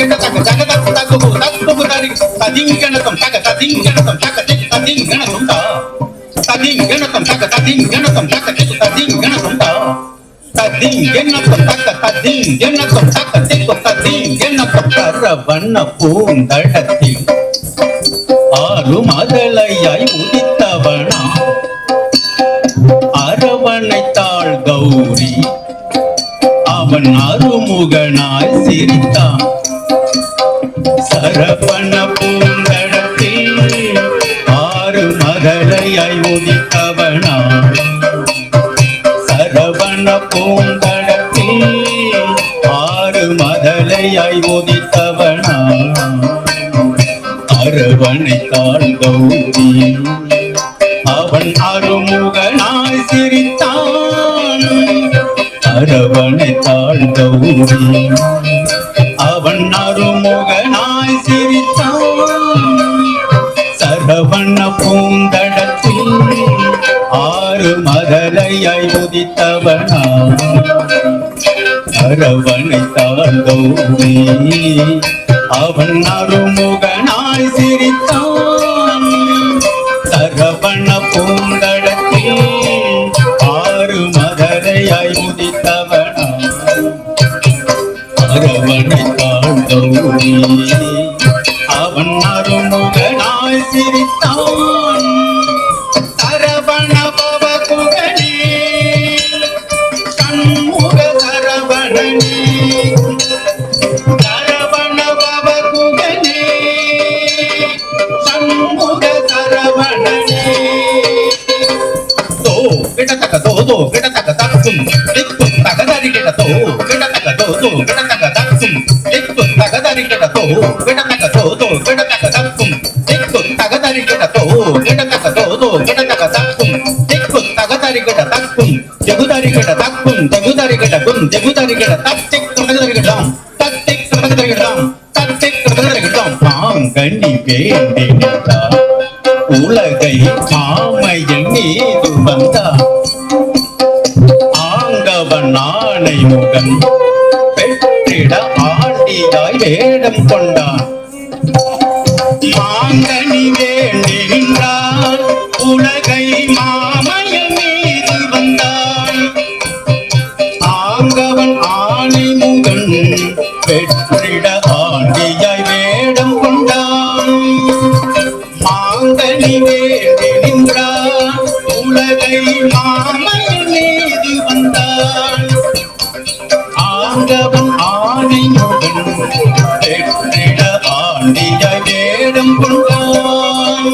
கெட்ட பூந்தடத்தில் ஆறு மதலையாய் உதித்தவனா? அரவணைத்தாள் கௌரி அவன் அருமுகனாய் சிரித்தான். சரவண பூந்தடத்தில் ஆறு மதலையாய் உதித்தவனா. சரவண பூந்தடத்தில் ஆறு மதலையாய் உதித்தவனா. அரவணைத்தாள் கௌரி அவன் அருமுகனாய் சிரித்தான் அரவணைத்தாள் கௌரி அவன் அருமுகனாய் சரவண பூந்தடத்தில் ஆறு மதலையாய் உதித்தவனா அரவணைத்தாள் கௌரி அவன் அருமுகனாய் சிரித்தான் தகதரி கிடத்தோ கிடத்தக்க தோ தோ கிடத்தக்க தக்கும் திக்கு தகதரி கிடத்தோ கிடத்தக்க தோ தோ கிடத்தக்க தக்கும் திக்கு தகதரி கிட தக்கும் ஜகுதரி கிட தக்கும் ஜகுதரி கிடக்கும் ஜகுதரி கிட தத்திக் தகதரி கிடாம் தத்திக் தகதரி கிடாம் தத்திக் தகதரி கிடாம் மாங்கனி வேண்டி நின்றார் உலகை மாமையில் மீது வந்தார் ஆங்கவன் ஆணை முகன் பெற்றிட ஆண்டியாய் வேடம் கொண்டான் மாங்கனி வேண்டி உலகை மாமையில் மீது வந்தான் ஆங்கவன் ஆணை முகன் பெற்ற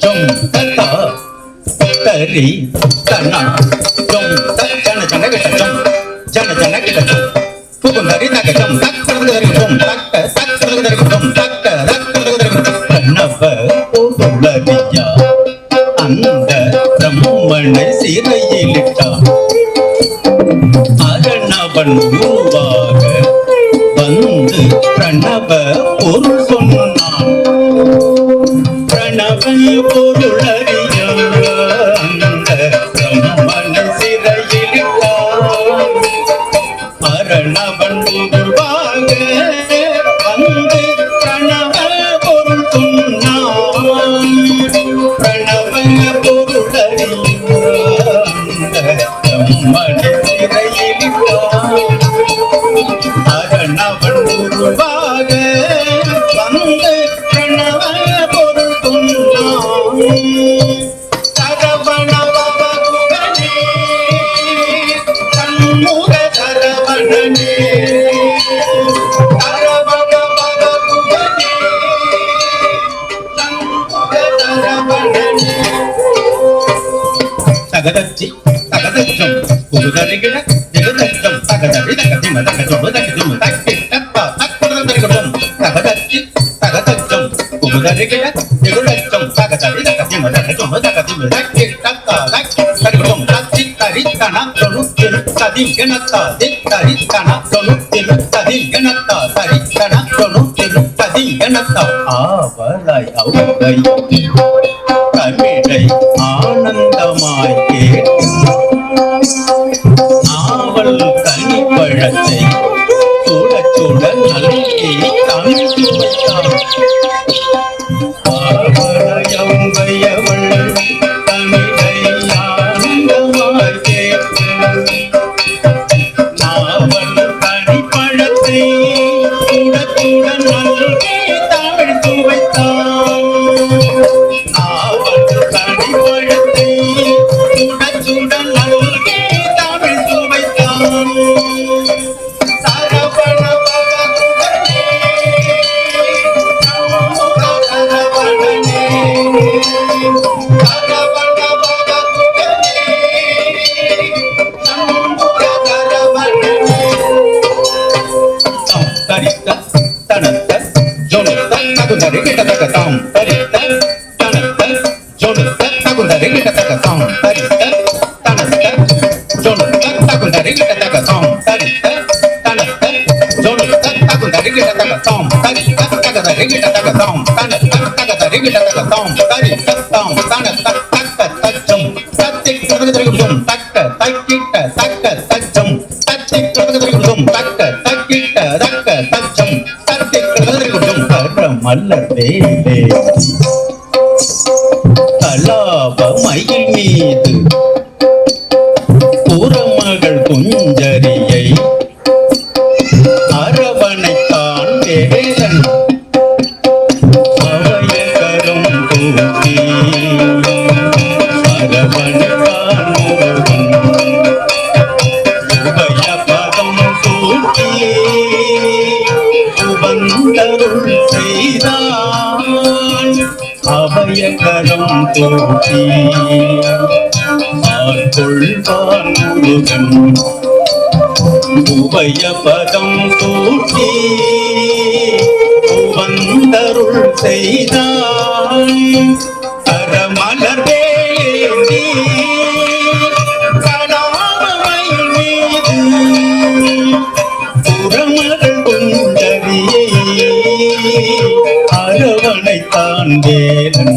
கொண்டான் சரவண பவ குகனே சண்முக சரவணனே சரவண பவ குகனே சண்முக சரவணனே தா தரி தனா ஜம் ததா தரி தனா ஜம் ததா தரி தனா ஜம் ததா தரி தனா ஜம் தன ஜன கிட்ட ஜம் ஜன ஜன கிட்ட ஜம் புகுந்தரி தக ஜம் தக்க தரி ஜம் தக்க தக்க தரி ஜம் தக்க தக்க தரி ஜம் கண்ணவ பொருளறியா அந்த பிரம்மனை சிறையிலிட்டான் அரணவன் உருவாக வந்து பிரணவ பொருள் തകതച്ചി തകതച്ചും കുറുകറികിട ജഗതച്ചും തകതറി തകതിമ തകതുമ്പ് തകതിമ തക്കിട്ടപ്പ തക്കുടന്തരികളും തകതച്ചി തകതച്ചും കുറുകറികിട ജഗതച്ചും തകതറി തകതിമ തകതുമ്പ് തകതിമ തക്കിട്ടപ്പ തക്കുടന്തരികളും തച്ചി തരിത്തണ തൊണുത്തിരു തതിങ്കണത്ത തരിത്തണ തൊണുത്തിരു തതിങ്കണത്ത തരിത്തണ തൊണുത്തിരു തതിങ്കണത്ത ആ വലൈ ഔ tom, peri, peri, peri, peri, peri, peri, peri, peri, peri, peri, peri, peri, peri, peri, மல்ல மல்லர் கலாப மயில் மீது புறமகள் குஞ்சரியை அரவணைத்தான் வேலன் அபயகரம் தூக்கி ஆட்கொள்வான் முருகன் உபய பதம் தூக்கி வந்தருள் செய்தான் கரமலர் வேலேந்தி அரவணைத்தான் வேலன்.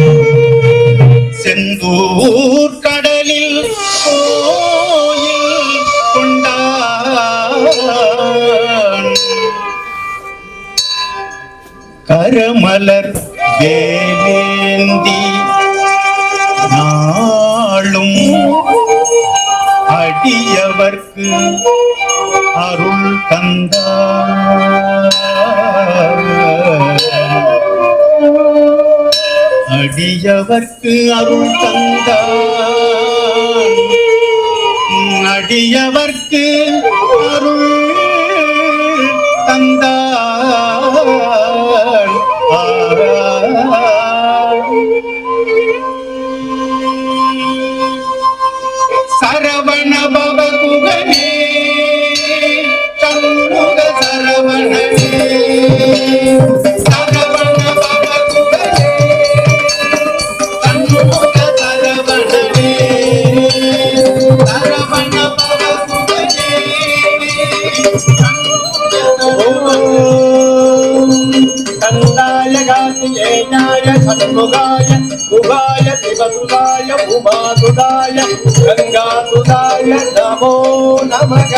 செந்தூர் கடலில் கோயில் கொண்டான். கரமலர் வேலேந்தி நாளும் அடியவர்க்கு அருள் தந்தார். அடியவர்க்கு அருள் தந்தான் அடியவர்க்கு அருள் గంగా సుధాయ నమో. నమగ